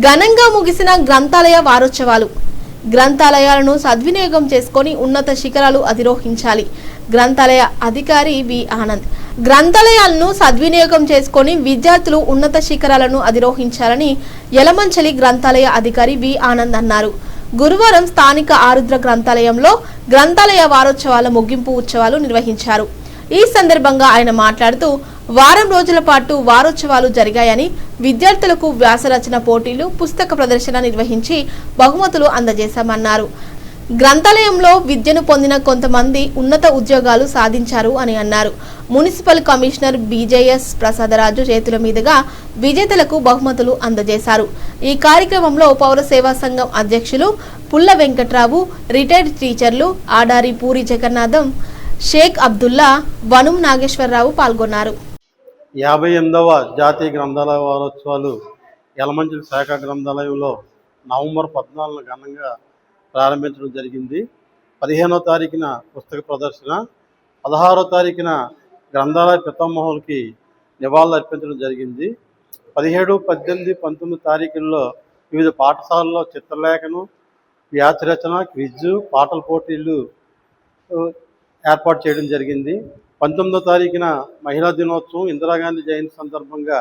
ఘనంగా ముగిసిన గ్రంథాలయ వారోత్సవాలు. గ్రంథాలయాలను సద్వినియోగం చేసుకొని ఉన్నత శిఖరాలు అధిరోహించాలి. గ్రంథాలయ అధికారి వి. ఆనంద్. గ్రంథాలయాలను సద్వినియోగం చేసుకొని విద్యార్థులు ఉన్నత శిఖరాలను అధిరోహించాలని యలమంచలి గ్రంథాలయ అధికారి వి. ఆనంద్ అన్నారు. గురువారం స్థానిక ఆరుద్ర గ్రంథాలయంలో గ్రంథాలయ వారోత్సవాల ముగింపు ఉత్సవాలు నిర్వహించారు. ఈ సందర్భంగా ఆయన మాట్లాడుతూ వారం రోజుల పాటు వారోత్సవాలు జరిగాయని విద్యార్థులకు వ్యాసరచన పోటీలు పుస్తక ప్రదర్శన నిర్వహించి బహుమతులు అందజేశామన్నారు. గ్రంథాలయంలో విద్యను పొందిన కొంతమంది ఉన్నత ఉద్యోగాలు సాధించారు అని అన్నారు. మున్సిపల్ కమిషనర్ బీజేఎస్ ప్రసాదరాజు చేతుల మీదుగా విజేతలకు బహుమతులు అందజేశారు. ఈ కార్యక్రమంలో పౌర సేవా సంఘం అధ్యక్షులు పుల్ల వెంకట్రావు రిటైర్డ్ టీచర్లు ఆడారి పూరి జగన్నాథం షేక్ అబ్దుల్లా వనుం నాగేశ్వరరావు పాల్గొన్నారు. యాభై ఎనిమిదవ జాతీయ గ్రంథాలయ వారోత్సవాలు యలమంచిలి శాఖ గ్రంథాలయంలో నవంబర్ పద్నాలుగున ఘనంగా ప్రారంభించడం జరిగింది. పదిహేనో తారీఖున పుస్తక ప్రదర్శన పదహారో తారీఖున గ్రంథాలయ పితామహులకి నివాళులు అర్పించడం జరిగింది. పదిహేడు పద్దెనిమిది పంతొమ్మిది తారీఖుల్లో వివిధ పాఠశాలల్లో చిత్రలేఖనం వ్యాసరచన క్విజ్ పాటల పోటీలు ఏర్పాటు చేయడం జరిగింది. పంతొమ్మిదో తారీఖున మహిళా దినోత్సవం ఇందిరాగాంధీ జయంతి సందర్భంగా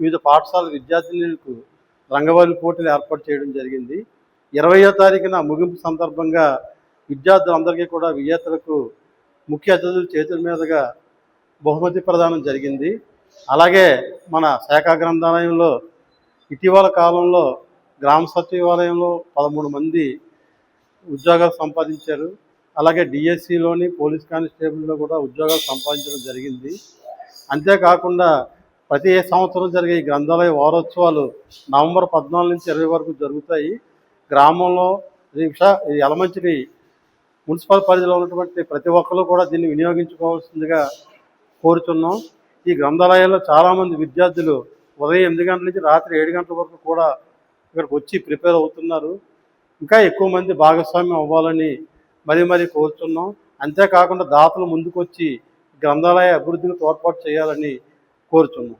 వివిధ పాఠశాల విద్యార్థినులకు రంగవల్లి పోటీలు ఏర్పాటు చేయడం జరిగింది. ఇరవయో తారీఖున ముగింపు సందర్భంగా విద్యార్థులందరికీ కూడా విజేతలకు ముఖ్య అతిథుల చేతుల మీదుగా బహుమతి ప్రదానం జరిగింది. అలాగే మన శాఖ గ్రంథాలయంలో ఇటీవల కాలంలో గ్రామ సచివాలయంలో పదమూడు మంది ఉద్యోగాలు సంపాదించారు. అలాగే డిఎస్సిలోని పోలీస్ కానిస్టేబుల్లో కూడా ఉద్యోగాలు సంపాదించడం జరిగింది. అంతేకాకుండా ప్రతి సంవత్సరం జరిగే ఈ గ్రంథాలయ వారోత్సవాలు నవంబర్ పద్నాలుగు నుంచి ఇరవై వరకు జరుగుతాయి. గ్రామంలో ఈ మున్సిపల్ పరిధిలో ఉన్నటువంటి ప్రతి ఒక్కరు కూడా దీన్ని వినియోగించుకోవాల్సిందిగా కోరుతున్నాం ఈ గ్రంథాలయాల్లో చాలామంది విద్యార్థులు ఉదయం ఎనిమిది గంటల నుంచి రాత్రి ఏడు గంటల వరకు కూడా ఇక్కడికి వచ్చి ప్రిపేర్ అవుతున్నారు. ఇంకా ఎక్కువ మంది భాగస్వామ్యం అవ్వాలని మరీ మరీ కోరుతున్నాం. అంతేకాకుండా దాతలు ముందుకొచ్చి గ్రంథాలయ అభివృద్ధికి తోడ్పాటు చేయాలని కోరుతున్నాం.